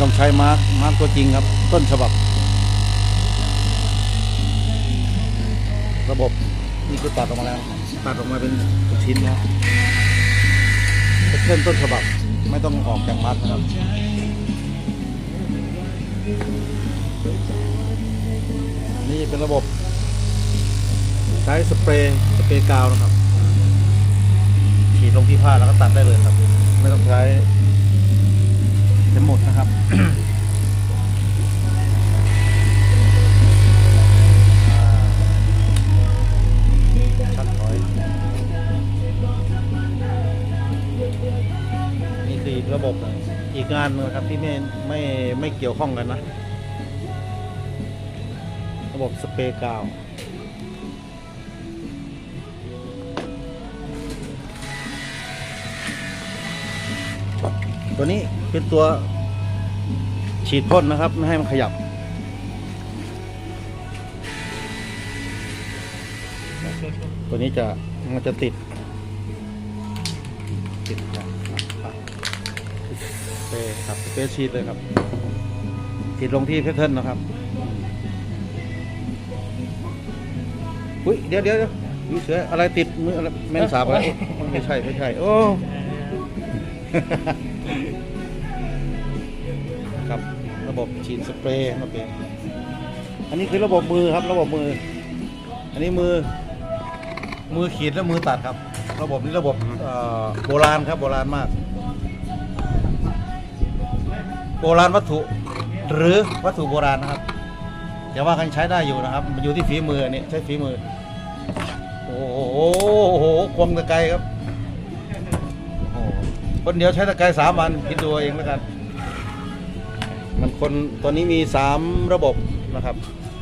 ต้องใช่มาร์คมาร์คตัวจริงครับ ต้นฉบับ ระบบนี่คือตัดออกมาแล้วตัดออกมาเป็นชิ้นแล้วเป็นเส้นต้นฉบับไม่ต้องออกจากมาร์คนะครับนี่เป็นระบบ ใช้สเปรย์สเปรย์กาวนะครับฉีดลงที่ผ้าแล้วก็ตัดได้เลยครับ ไม่ต้องใช้ เข็มหมดนะครับชัดถอยนี่คืออีกระบบอีกงานหนึงนะครับที่ไม่ไม่ไม่เกี่ยวข้องกันนะ ระบบสเปรย์กาว ตัวนี้เป็นตัวฉีดพ่นนะครับ ไม่ให้มันขยับ ตัวนี้จะมันจะติด ติดครับสเปครับเปรย์ฉีดเลยครับ ฉีดลงที่เพทเทินนะครับอุ้ยเดี๋ยวเดี๋ยวเดี๋ยวอุ๊ยเสืออะไรติดมืออะไรแมงสาบอะไรไม่ใช่ไม่ใช่ โอ้ ครับระบบฉีดสเปรย์มาเป็นอันนี้คือระบบมือครับ ระบบมือ อันนี้มือ มือขีดและมือตัดครับ ระบบนี้ระบบโบราณครับ โบราณมาก โบราณวัตถุ หรือวัตถุโบราณนะครับอย่าว่ากันใช้ได้อยู่นะครับ มันอยู่ที่ฝีมืออันนี้ใช้ฝีมือ โอ้โหโอ้โหควงตะไคร้ครับ คนเดียวใช้ตะไคร้สามวันคิดดูเอาเองแล้วกัน มันคนตัวนี้มีสามระบบนะครับ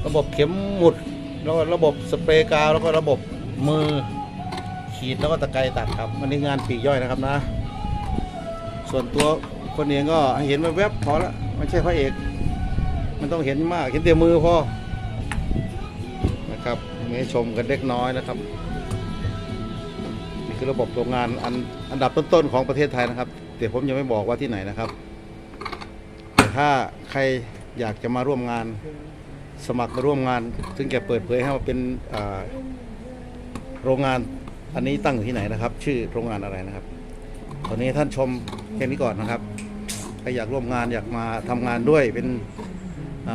ระบบเข็มหมุด แล้วก็ระบบสเปรย์กาว แล้วก็ระบบมือขีดแล้วก็ตะไคร้ตัดครับ อันนี้งานปีกย่อยนะครับนะ ส่วนตัวคนเองก็เห็นมาแวบพอละไม่ใช่พระเอก มันต้องเห็นมากเห็นแต่มือพอนะครับมีให้ชมกันเล็กน้อยนะครับ คือระบบโรงงานอันอันดับต้นๆของประเทศไทยนะครับแต่ผมยังไม่บอกว่าที่ไหนนะครับแต่ถ้าใครอยากจะมาร่วมงานสมัครมาร่วมงาน ซึ่งจะเปิดเผยให้ว่าเป็นโรงงานอันนี้ตั้งอยู่ที่ไหนนะครับ ชื่อโรงงานอะไรนะครับ ตอนนี้ท่านชมแค่นี้ก่อนนะครับใครอยากร่วมงานอยากมาทำงานด้วยเป็น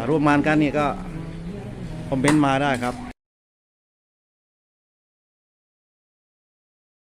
ร่วมงานกันนี่ก็คอมเมนต์มาได้ครับ